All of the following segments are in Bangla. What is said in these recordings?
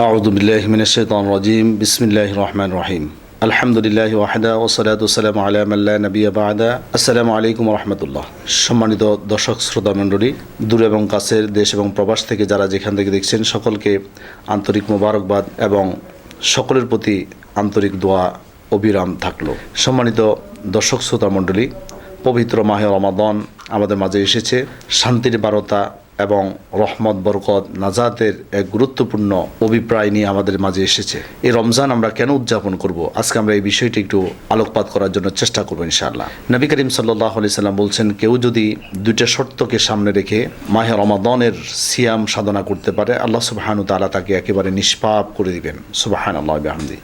أعوذ بالله من الشيطان الرجيم بسم الله الرحمن الرحيم الحمد لله وحده والصلاة والسلام على من لا نبي بعد আসসালামু আলাইকুম রহমতুল্লাহ সম্মানিত দর্শক শ্রোতা মণ্ডলী দূর এবং কাছের দেশ এবং প্রবাস থেকে যারা যেখান থেকে দেখছেন সকলকে আন্তরিক মোবারকবাদ এবং সকলের প্রতি আন্তরিক দোয়া অবিরাম থাকলো সম্মানিত দর্শক শ্রোতা মণ্ডলী পবিত্র মাহে রমাদন আমাদের মাঝে এসেছে শান্তির বারতা এবং রহমত, বরকত নাজাদের এক গুরুত্বপূর্ণ অভিপ্রায় নিয়ে আমাদের মাঝে এসেছে। এই রমজান আমরা কেন উদযাপন করব? আজকে আমরা এই বিষয়টি একটু আলোকপাত করার জন্য চেষ্টা করব ইনশাআল্লাহ। নবী করিম সাল্লাহ আলি সাল্লাম বলছেন, কেউ যদি দুইটা শর্তকে সামনে রেখে মাহে রমাদনের সিয়াম সাধনা করতে পারে, আল্লাহ সুবাহানু তালা তাকে একেবারে নিষ্পাপ করে দিবেন। সুবাহান আল্লাহ আহমদি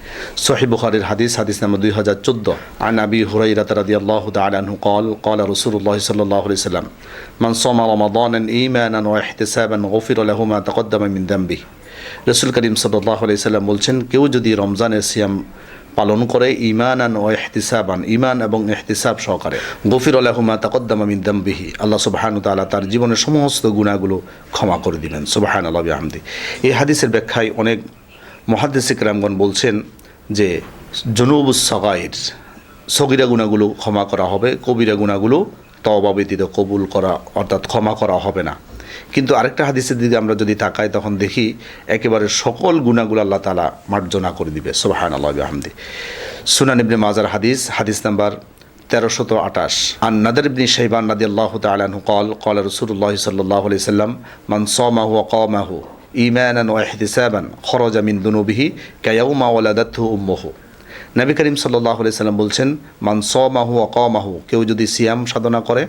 সোহি বুখারির হাদিস হাদিস নাম্বার দুই হাজার চোদ্দ। আন আবি হুরাই রাতারাদি আল্লাহ তালাহু কল কল রসুল্লাহ সাল্লাহ আলি সাল্লাম, মান সোমা রমাদন ইম্যান ওয়াহতেসাবান গফির আলহমা তকদ্দামা মিন দাম্বি রসুল করিম সাল্লাহ আলি সাল্লাম বলছেন, কেউ যদি রমজানের সিয়াম পালন করে ইমান আন ও এহতিসাবান ইমান এবং এহতিসাব সহকারে, গফির আলহমা তাকদ্দামা মিদ্দাম্বিহি আল্লাহ সুবাহান তালা তার জীবনের সমস্ত গুণাগুলো ক্ষমা করে দিলেন। সুবাহান আল্লাহ আহমদি এই হাদিসের ব্যাখ্যায় অনেক মহাদেশিক রামগণ বলছেন যে জনুব সগাইর, সগিরা গুণাগুলো ক্ষমা করা হবে, কবিরা গুণাগুলো তবাবিত কবুল করা, অর্থাৎ ক্ষমা করা হবে না। কিন্তু আরেকটা হাদিসের দিকে আমরা যদি তাকাই, তখন দেখি একেবারে সকল গুণাগুলো আল্লাহ তালা মার্জনা করে দিবে। সোবাহান আল্লাহ আহমদি সুনান ইবনে মাজার হাদিস হাদিস নাম্বার তেরোশত আটাশ আর নাদের ইবনি শাইবান নাদি আল্লাহ তালাহু কল কল রসুল্লাহ সাল্লাহ আলি সাল্লাম, মান সমাহু কমাহু ইমানান ওয়াহদিসাবান খরজা মিন দুনুবিহি কায়াউমা ওয়ালাদাতহু উম্মহু। নবী করিম সাল্লাহ সাল্লাম বলছেন, মান স মাহু অকমাহু কেউ যদি সিয়াম সাধনা করে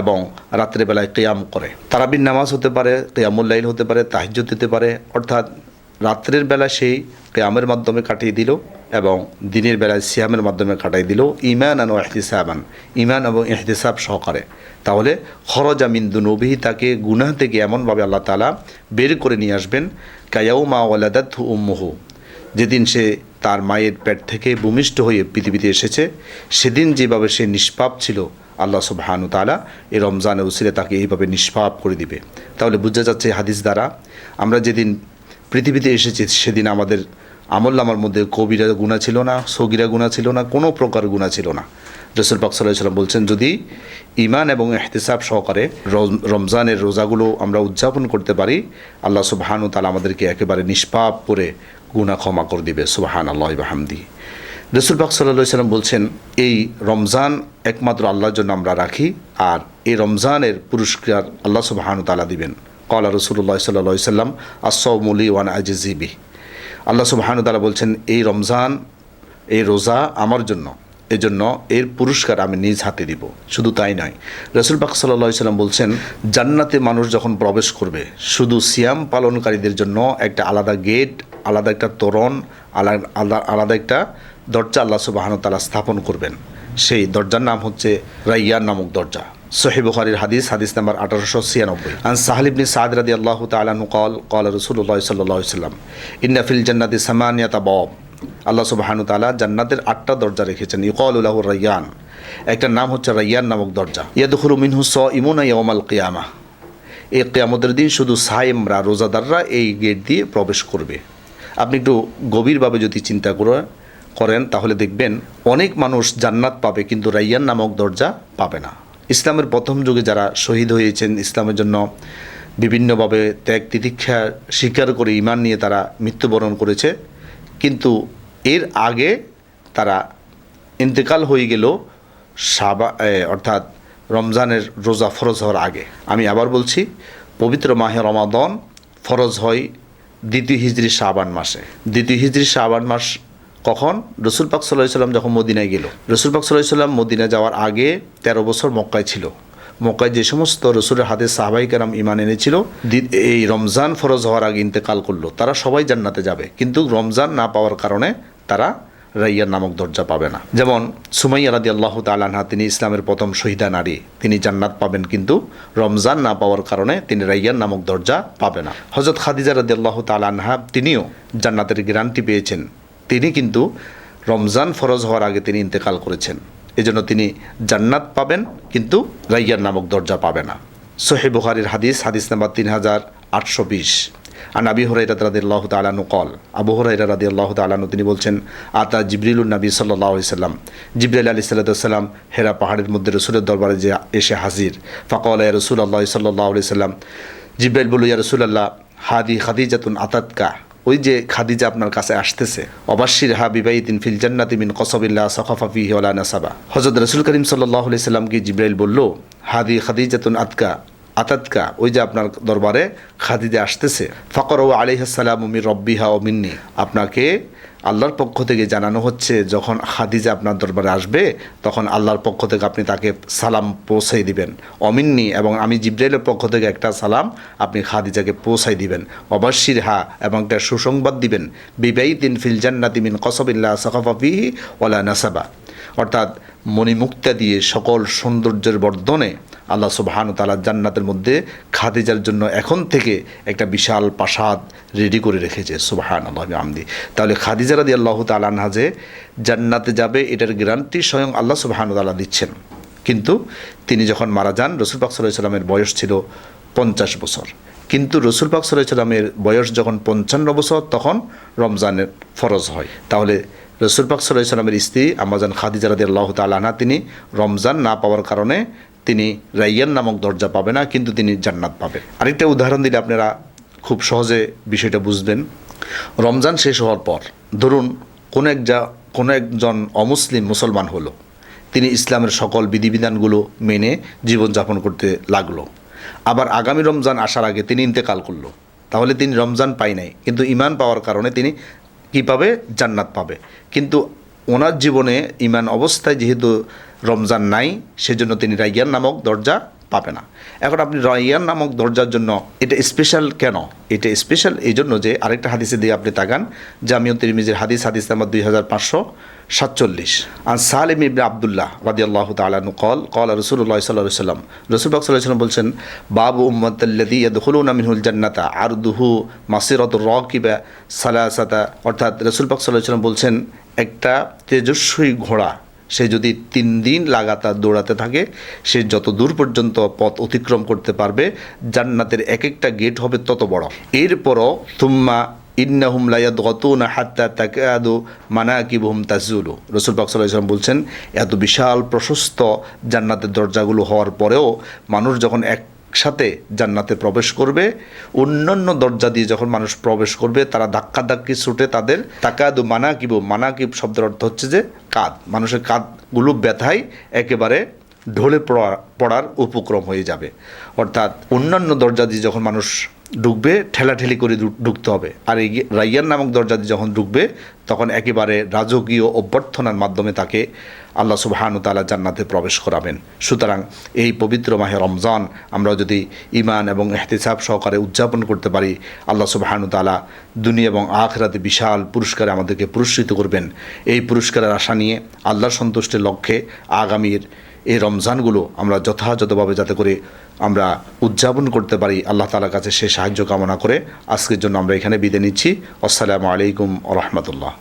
এবং রাত্রেবেলায় কেয়াম করে। তারাবির নামাজ হতে পারে কেয়ামুল্লাইল হতে পারে তাহিজ্জত দিতে পারে। অর্থাৎ রাত্রের বেলা সেই কেয়ামের মাধ্যমে কাটিয়ে দিল এবং দিনের বেলায় সিয়ামের মাধ্যমে কাটাই দিল ইমান ও এহতিসাবান ইমান এবং এহতিসাব সহকারে। তাহলে খরজ আমিন দুনবিহি, তাকে গুনাহ থেকে এমনভাবে আল্লাহ তালা বের করে নিয়ে আসবেন কায়াউ মা ওয়ালাদাত উম্মহু যেদিন সে তার মায়ের পেট থেকে ভূমিষ্ঠ হয়ে পৃথিবীতে এসেছে, সেদিন যেভাবে সে নিষ্পাপ ছিল, আল্লাহ সুবহানু তালা এই রমজানে উসিলে তাকে এইভাবে নিষ্পাপ করে দিবে। তাহলে বোঝা যাচ্ছে হাদিস দ্বারা, আমরা যেদিন পৃথিবীতে এসেছি, সেদিন আমাদের আমল্লামার মধ্যে কবিরা গুণা ছিল না, সগিরা গুণা ছিল না, কোনো প্রকার গুণা ছিল না। রসুল পাক সাল্লাহ সাল্লাম বলছেন, যদি ইমান এবং এহতেসাব সহকারে রমজানের রোজাগুলো আমরা উদযাপন করতে পারি, আল্লাহ সুবাহানু তালা আমাদেরকে একেবারে নিষ্পাপ করে গুণা ক্ষমা করে দিবে সুবাহান আল্লাহ বাহামদি। রসুল পাক সাল্লাহ সাল্লাম বলছেন, এই রমজান একমাত্র আল্লাহর জন্য আমরা রাখি, আর এই রমজানের পুরস্কার আল্লাহ সুবাহানু তালা দিবেন। কলা রসুল্লাহ সাল্লাহ সাল্লাম আসৌমলি ওয়ান আজিজিবি আল্লাহ সুবাহানু তালা বলছেন, এই রমজান, এই রোজা আমার জন্য, এজন্য এর পুরস্কার আমি নিজ হাতে দিব। শুধু তাই নয়, রসুল পাক সাল্লা সাল্লাম বলছেন, জান্নাতে মানুষ যখন প্রবেশ করবে, শুধু সিয়াম পালনকারীদের জন্য একটা আলাদা গেট আলাদা একটা তোরণ, আলাদা আলাদা একটা দরজা আল্লাহ সুবাহান তালা স্থাপন করবেন। সেই দরজার নাম হচ্ছে রাইয়ান নামক দরজা। সোহে বুখারির হাদিস হাদিস নাম্বার আঠারোশো ছিয়ানব্বই। আন সাহালিবনি সাদ রাদি আল্লাহ তালু কল কল রসুল্লাহ সাল্লাহ সাল্লাম ইন্নাফিল জান্নাতি সামানিয়াতা বব। আল্লাহ সুবাহানু তালা জান্নাতের আটটা দরজা রেখেছেন। ইকল উল্লাহ রাইয়ান। একটা নাম হচ্ছে রাইয়ান নামক দরজা। ইয়াদুল মিনহু স ইমুনা ইয়মাল কিয়ামা। এই কেয়ামতের দিন শুধু সাইমরা রোজাদাররা এই গেট দিয়ে প্রবেশ করবে। আপনি একটু গভীরভাবে যদি চিন্তা করে করেন, তাহলে দেখবেন অনেক মানুষ জান্নাত পাবে, কিন্তু রাইয়ান নামক দরজা পাবে না। ইসলামের প্রথম যুগে যারা শহীদ হয়েছেন, ইসলামের জন্য বিভিন্নভাবে ত্যাগ তিতিক্ষা স্বীকার করে ইমান নিয়ে তারা মৃত্যুবরণ করেছে। কিন্তু এর আগে তারা ইন্তেকাল হয়ে গেল সাবা অর্থাৎ রমজানের রোজা ফরজ হওয়ার আগে। আমি আবার বলছি, পবিত্র মাহে রমাদন ফরজ হয় দ্বিতীয় হিজড়ি শাবান মাসে। দ্বিতীয় হিজড়ি শাবান মাস কখন? রসুল পাক সাল্লাহ সাল্লাম যখন মদিনায় গেল। রসুল পাক সাল্লাহ সাল্লাম মদিনা যাওয়ার আগে তেরো বছর মক্কায় ছিল। মক্কায় যে সমস্ত রসুলের হাতে সাহাবাই নাম ইমান এনেছিল এই রমজান ফরজ হওয়ার আগে ইন্তেকাল করল। তারা সবাই জান্নাতে যাবে। কিন্তু রমজান না পাওয়ার কারণে তারা রাইয়ার নামক দরজা পাবে না। যেমন সুমাইয়া রাদি আল্লাহ তালানহা তিনি ইসলামের প্রথম শহীদা নারী। তিনি জান্নাত পাবেন কিন্তু রমজান না পাওয়ার কারণে তিনি রাইয়ার নামক দরজা পাবে না। হজরত খাদিজা রাদি আল্লাহ তালানহা তিনিও জান্নাতের গ্যারান্টি পেয়েছেন। তিনি কিন্তু রমজান ফরজ হওয়ার আগে তিনি ইন্তেকাল করেছেন। এজন্য তিনি জান্নাত পাবেন কিন্তু রাইয়ার নামক দরজা পাবে না। সোহে বুখারির হাদিস হাদিস নাম্বার তিন হাজার আটশো বিশ। আর আবি হরাইরা রাদি আল্লাহ তালানু কল আবু হরাইরা রাদি আল্লাহ তালানু তিনি বলছেন, আতা জিবরিলুল নবী সাল্লাহ সাল্লাম। জিবরাইল আলী সাল্লাম হেরা পাহাড়ের মধ্যে রসুলের দরবারে যে এসে হাজির। ফাকল রসুল আল্লাহ সাল্লাহ সাল্লাম। জিব্রাইল বলু ইয়া রসুল আল্লাহ হাদি খাদিজাতুন আতাতকা। ওই যে খাদিজা আপনার কাছে আসতেছে অবাশির হা বিবাহিদিন ফিল জান্নাতি মিন কসবিল্লা সখফা ফি ওলা নাসাবা। হজরত রসুল করিম সাল্লাহ সাল্লামকে জিব্রাইল বলল, হাদি খাদিজাতুন আতকা। আতাতকা, ওই যে আপনার দরবারে খাদিজা আসতেছে। ফকর ও আলিহাসালাম মির রব্বিহা ও মিন্নি। আপনাকে আল্লাহর পক্ষ থেকে জানানো হচ্ছে, যখন খাদিজা আপনার দরবারে আসবে, তখন আল্লাহর পক্ষ থেকে আপনি তাকে সালাম পৌঁছাই দিবেন। অমিন্নি এবং আমি জিব্রাইলের পক্ষ থেকে একটা সালাম আপনি খাদিজাকে পৌঁছাই দিবেন। অবশ্যির হা এবং একটা সুসংবাদ দিবেন। বিবাই দিন ফিল জান্নাতি মিন কসবিল্লা সখফাফিহি ওলা নাসাবা। অর্থাৎ মণিমুক্তা দিয়ে সকল সৌন্দর্যের বর্ধনে আল্লাহ সুবহান তালা জান্নাতের মধ্যে খাদিজার জন্য এখন থেকে একটা বিশাল প্রাসাদ রেডি করে রেখেছে। সুবহান আল্লাহ আমদি তাহলে খাদিজা রাদি আল্লাহ তালানহা যে জান্নাতে যাবে, এটার গ্যারান্টি স্বয়ং আল্লাহ সুবহান তালা দিচ্ছেন। কিন্তু তিনি যখন মারা যান, রসুল পাক সাল্লাহ বয়স ছিল পঞ্চাশ বছর। কিন্তু রসুল পাক সাল্লাহ সাল্লামের বয়স যখন পঞ্চান্ন বছর, তখন রমজানের ফরজ হয়। তাহলে রসুল পাক সাল্লাহ সাল্লামের স্ত্রী আমাজান খাদিজা রাদি আল্লাহ তালাহা তিনি রমজান না পাওয়ার কারণে তিনি রাইয়ান নামক দরজা পাবে না, কিন্তু তিনি জান্নাত পাবে। আরেকটা উদাহরণ দিলে আপনারা খুব সহজে বিষয়টা বুঝবেন। রমজান শেষ হওয়ার পর, ধরুন কোনো এক যা কোনো একজন অমুসলিম মুসলমান হলো, তিনি ইসলামের সকল বিধিবিধানগুলো মেনে জীবনযাপন করতে লাগল। আবার আগামী রমজান আসার আগে তিনি ইন্তেকাল করল, তাহলে তিনি রমজান পাই নাই, কিন্তু ইমান পাওয়ার কারণে তিনি কী পাবে? জান্নাত পাবে। কিন্তু ওনার জীবনে ইমান অবস্থায় যেহেতু রমজান নাই, সেজন্য তিনি রাইয়ান নামক দরজা পাবে না। এখন আপনি রাইয়ান নামক দরজার জন্য এটা স্পেশাল কেন? এটা স্পেশাল এই জন্য যে আরেকটা হাদিসে দিয়ে আপনি তাকান, জামিউ তিরমিজির হাদিস হাদিস নাম্বার দুই হাজার পাঁচশো সাতচল্লিশ। আর সালিম ইবনে আবদুল্লাহ রাদি আল্লাহ তালু কল কল রসুল্লাহ সাল্লাহ সাল্লাম রসুল বাক সাল্লাহ সাল্লাম বলছেন, বাবু উম্মদাল্লাদি ইয়াদখুলুন মিনহুল জান্নাতা আর দুহু মাসিরত রকিবা সালাসাতা। অর্থাৎ রসুল পাক সাল্লাহ সাল্লাম বলছেন, একটা তেজস্বী ঘোড়া সে যদি তিন দিন লাগাতার দৌড়াতে থাকে, সে যত দূর পর্যন্ত পথ অতিক্রম করতে পারবে, জান্নাতের এক একটা গেট হবে তত বড়। এরপরও তুম্মা ইন্নাহুম লায়াদ গতুনা হাত্তা তাকাদু মানাকিবহুম তাজুলু। রসুল পাক সাল্লাহ ইসলাম বলছেন, এত বিশাল প্রশস্ত জান্নাতের দরজাগুলো হওয়ার পরেও মানুষ যখন এক সাথে জান্নাতে প্রবেশ করবে। অন্যান্য দরজা দিয়ে যখন মানুষ প্রবেশ করবে, তারা ধাক্কা ধাক্কি ছুটে তাদের তাকাদু মানাকিব মানাকিব শব্দের অর্থ হচ্ছে যে কাঁধ মানুষের কাঁধগুলো ব্যথায় একেবারে ঢলে পড়া, পড়ার উপক্রম হয়ে যাবে। অর্থাৎ অন্যান্য দরজা দিয়ে যখন মানুষ ঢুকবে, ঠেলাঠেলি করে ঢুকতে হবে। আর এই রাইয়ান নামক দরজা যখন ঢুকবে, তখন একেবারে রাজকীয় অভ্যর্থনার মাধ্যমে তাকে আল্লাহ সুবাহানু তালা জান্নাতে প্রবেশ করাবেন। সুতরাং এই পবিত্র মাহে রমজান আমরা যদি ইমান এবং এহতেসাব সহকারে উদযাপন করতে পারি, আল্লাহ সুবাহানু তালা দুনিয়া এবং আখরাতে বিশাল পুরস্কারে আমাদেরকে পুরস্কৃত করবেন। এই পুরস্কারের আশা নিয়ে আল্লাহ সন্তুষ্টের লক্ষ্যে আগামীর এই রমজানগুলো আমরা যথাযথভাবে যাতে করে আমরা উদযাপন করতে পারি আল্লাহ তালার কাছে সে সাহায্য কামনা করে আজকের জন্য আমরা এখানে বিদায় নিচ্ছি। আসসালামু আলাইকুম রহমতুল্লাহ।